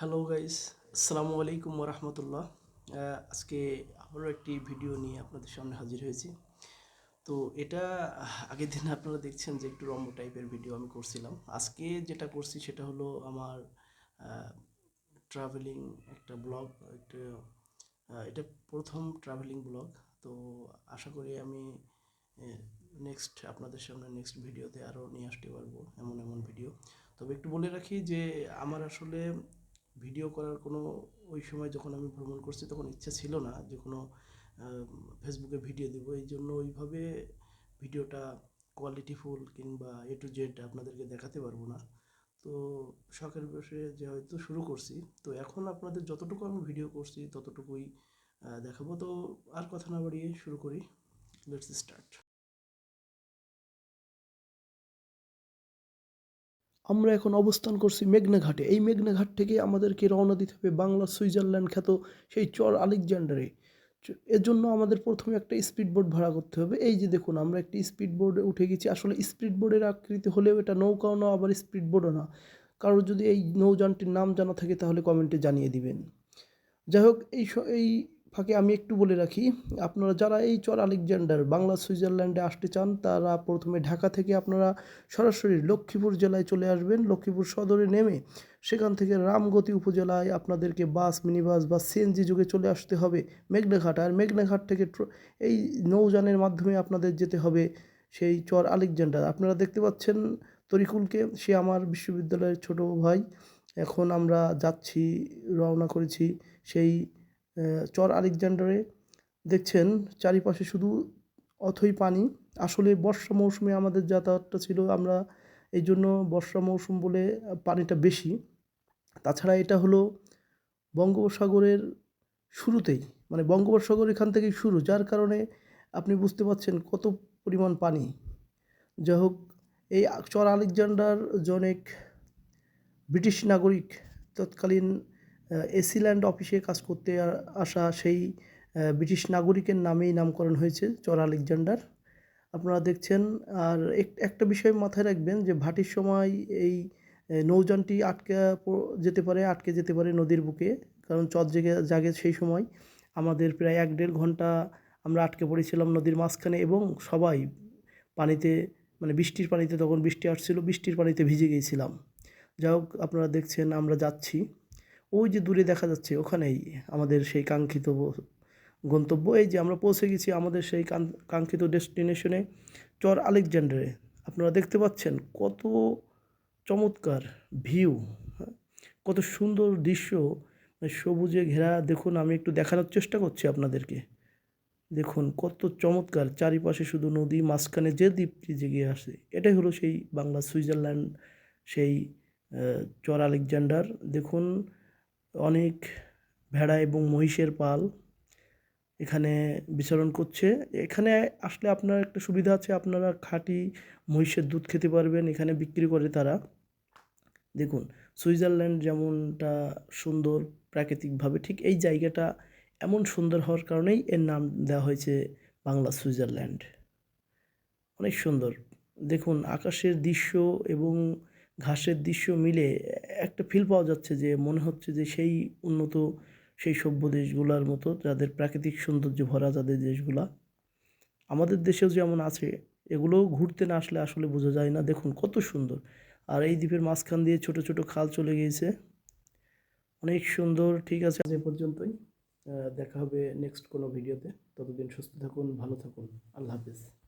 Hello guys আসসালামু আলাইকুম রহমতুল্লাহ আজকে আবারও একটি ভিডিও নিয়ে আপনাদের সামনে হাজির হয়েছি। তো এটা আগের দিন আপনারা দেখছেন যে একটু রম্ব টাইপের ভিডিও আমি করছিলাম। আজকে যেটা করছি সেটা হলো আমার ট্রাভেলিং একটা ব্লগ একটা এটা প্রথম ট্রাভেলিং ব্লগ তো আশা করি আমি নেক্সট আপনাদের সামনে নেক্সট ভিডিওতে আরও নিয়ে আসতে পারব এমন এমন ভিডিও তবে একটু বলে রাখি যে আমার আসলে ভিডিও করার কোনো ওই সময় যখন আমি ভ্রমণ করছি তখন ইচ্ছা ছিল না যে কোনো ফেসবুকে ভিডিও দেবো। এই জন্য ওইভাবে ভিডিওটা কোয়ালিটিফুল কিংবা এ টু জেড আপনাদেরকে দেখাতে পারব না। তো শখের বসে যে হয়তো শুরু করছি, তো এখন আপনাদের যতটুকু আমি ভিডিও করছি ততটুকুই দেখাবো। তো আর কথা না বাড়িয়ে শুরু করি। লেটস স্টার্ট আমরা এখন অবস্থান করছি মেঘনাঘাটে এই মেঘনাঘাট থেকে আমাদেরকে রওনা দিতে হবে বাংলার সুইজারল্যান্ড খ্যাত সেই চর আলেকজান্ডারে। এর জন্য আমাদের প্রথমে একটা স্পিড বোট ভাড়া করতে হবে। এই যে দেখুন, আমরা একটি স্পিড বোর্ডে উঠে গেছি। আসলে স্পিড বোর্ডের আকৃতি হলেও এটা নৌকাও না, আবার স্পিড বোর্ডও না। কারোর যদি এই নৌযানটির নাম জানা থাকে, তাহলে কমেন্টে জানিয়ে দিবেন। যাই হোক, এই এই ফাঁকে আমি একটু বলে রাখি, আপনারা যারা এই চর আলেকজান্ডার বাংলা সুইজারল্যান্ডে আসতে চান, তারা প্রথমে ঢাকা থেকে আপনারা সরাসরি লক্ষ্মীপুর জেলায় চলে আসবেন। লক্ষ্মীপুর সদরে নেমে সেখান থেকে রামগতি উপজেলায় আপনাদেরকে বাস, মিনিবাস বা সিএনজি যুগে চলে আসতে হবে। মেঘনাঘাট, আর মেঘনাঘাট থেকে এই নৌযানের মাধ্যমে আপনাদের যেতে হবে সেই চর আলেকজান্ডার। আপনারা দেখতে পাচ্ছেন তরিকুলকে, সে আমার বিশ্ববিদ্যালয়ের ছোট ভাই। এখন আমরা যাচ্ছি, রওনা করেছি সেই চর আলেকজান্ডারে দেখছেন চারিপাশে শুধু অথই পানি। আসলে বর্ষা মৌসুমে আমাদের যাতায়াতটা ছিল আমরা এই জন্য বর্ষা মৌসুম বলে পানিটা বেশি। তাছাড়া এটা হলো বঙ্গোপসাগরের শুরুতেই মানে বঙ্গোপসাগর এখান থেকেই শুরু, যার কারণে আপনি বুঝতে পারছেন কত পরিমাণ পানি। যাই হোক, এই চর আলেকজান্ডার জনেক ব্রিটিশ নাগরিক তৎকালীন এসিল্যান্ড অফিসে কাজ করতে আসা সেই ব্রিটিশ নাগরিকের নামেই নামকরণ হয়েছে চর আলেকজান্ডার। আপনারা দেখছেন, আর এক- একটা বিষয় মাথায় রাখবেন যে ভাটির সময় এই নৌযানটি আটকে যেতে পারে, আটকে যেতে পারে নদীর বুকে। কারণ চর জেগে, জাগে সেই সময় আমাদের প্রায় এক দেড় ঘণ্টা আমরা আটকে পড়েছিলাম নদীর মাঝখানে এবং সবাই পানিতে মানে বৃষ্টির পানিতে, তখন বৃষ্টি আসছিল, বৃষ্টির পানিতে ভিজে গিয়েছিলাম। যাই হোক, আপনারা দেখছেন, আমরা যাচ্ছি। ওই যে দূরে দেখা যাচ্ছে, ওখানেই আমাদের সেই কাঙ্ক্ষিত গন্তব্য। এই যে আমরা পৌঁছে গেছি আমাদের সেই কাঙ্ক্ষিত ডেস্টিনেশনে চর আলেকজান্ডারে। আপনারা দেখতে পাচ্ছেন কত চমৎকার ভিউ কত সুন্দর দৃশ্য। সবুজে ঘেরা, দেখুন, আমি একটু দেখানোর চেষ্টা করছি আপনাদেরকে। দেখুন, কত চমৎকার, চারিপাশে শুধু নদী, মাঝখানে যে দ্বীপটি জেগে আসে, এটাই হলো সেই বাংলা সুইজারল্যান্ড, সেই চর আলেকজান্ডার। দেখুন অনেক ভেড়া এবং মহিষের পাল এখানে বিচরণ করছে। এখানে আসলে আপনার একটা সুবিধা আছে, আপনারা খাঁটি মহিষের দুধ খেতে পারবেন, এখানে বিক্রি করে তারা। দেখুন, সুইজারল্যান্ড যেমনটা সুন্দর প্রাকৃতিকভাবে, ঠিক এই জায়গাটা এমন সুন্দর হওয়ার কারণেই এর নাম দেওয়া হয়েছে বাংলা সুইজারল্যান্ড। অনেক সুন্দর। দেখুন, আকাশের দৃশ্য এবং ঘাসের দৃশ্য মিলে একটা ফিল পাওয়া যাচ্ছে যে মনে হচ্ছে যে সেই উন্নত, সেই সভ্য দেশগুলোর মতো যাদের প্রাকৃতিক সৌন্দর্য ভরা যাদের দেশগুলা। আমাদের দেশেও যেমন আছে এগুলো ঘুরতে না আসলে আসলে বোঝা যায় না। দেখুন কত সুন্দর। আর এই দ্বীপের মাঝখান দিয়ে ছোট ছোট খাল চলে গিয়েছে। অনেক সুন্দর, ঠিক আছে। আজ এ পর্যন্তই। দেখা হবে নেক্সট কোনো ভিডিওতে ততদিন সুস্থ থাকুন, ভালো থাকুন। আল্লাহ হাফিজ।